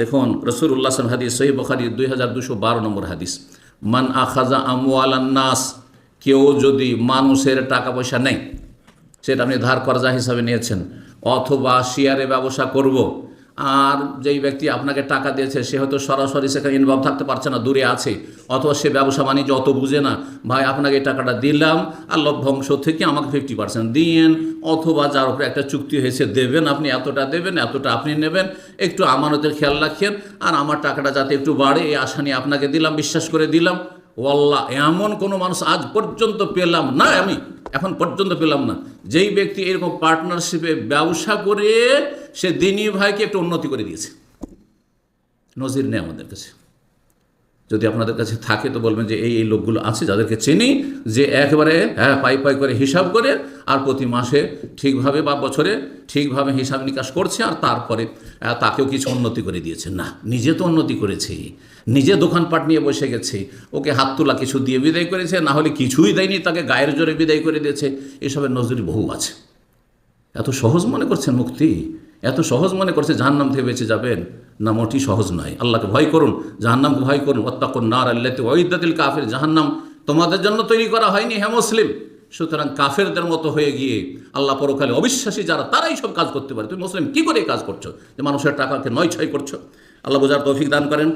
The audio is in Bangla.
দেখুন রসুর উল্লাহ হাদিস সহি বখারি দুই হাজার দুশো বারো নম্বর হাদিস, মান আখাজা আমাস কেউ যদি মানুষের টাকা পয়সা নেয়, সেটা আপনি ধার কর্জা হিসাবে নিয়েছেন, অথবা শেয়ারে ব্যবসা করব আর যেই ব্যক্তি আপনাকে টাকা দিয়েছে, সে হয়তো সরাসরি সেখানে ইনভলভ থাকতে পারছে না, দূরে আছে। অথবা সে ব্যবসা বাণিজ্য অত বুঝে না, ভাই, আপনাকে এই টাকাটা দিলাম আর লভ্যাংশ থেকে আমাকে ফিফটি পার্সেন্ট দিয়েন। অথবা যার উপরে একটা চুক্তি হয়েছে, দেবেন আপনি, এতটা দেবেন, এতটা আপনি নেবেন, একটু আমানতের খেয়াল রাখেন আর আমার টাকাটা যাতে একটু বাড়ে, এই আশা নিয়ে আপনাকে দিলাম, বিশ্বাস করে দিলাম। ওয়াল্লাহ, এমন কোনো মানুষ আজ পর্যন্ত পেলাম না আমি। এখন পর্যন্ত পেলাম না। যেই ব্যক্তি এরকম পার্টনারশিপে ব্যবসা করে, সে দিনী ভাইকে একটু উন্নতি করে দিয়েছে। নজির নেই আমাদের কাছে। যদি আপনাদের কাছে থাকে তো বলবেন যে এই এই লোকগুলো আছে যাদেরকে চিনি, যে একবারে হ্যাঁ পাই পাই করে হিসাব করে আর প্রতি মাসে ঠিকভাবে বা বছরে ঠিকভাবে হিসাব নিকাশ করছে আর তারপরে তাকেও কিছু উন্নতি করে দিয়েছে। না, নিজে তো উন্নতি করেছে। নিজে দোকানপাট নিয়ে বসে গেছে। ওকে হাত তোলা কিছু দিয়ে বিদায় করেছে, না হলে কিছুই দেয়নি, তাকে গায়ের জোরে বিদায় করে দিয়েছে। এসবের নজরি বহু আছে। এত সহজ মনে করছেন মুক্তি? এত সহজ মনে করছে জাহান্নাম থেকে বেঁচে যাবেন? না মোটি সহজ নয়। আল্লাহকে ভয় করুন, জাহান্নামকে ভয় করুন। অত্যাকর নার আল্লাহতে ওইদাতিল কাফের। জাহান্নাম তোমাদের জন্য তৈরি করা হয়নি হ্যাঁ মুসলিম। সুতরাং কাফেরদের মতো হয়ে গিয়ে আল্লাহ পরকালে অবিশ্বাসী যারা, তারাই সব কাজ করতে পারে। তুমি মুসলিম, কী করে কাজ করছ? যে মানুষের টাকাকে নয় ছয় করছ। আল্লাহ বোঝার তৌফিক দান করেন।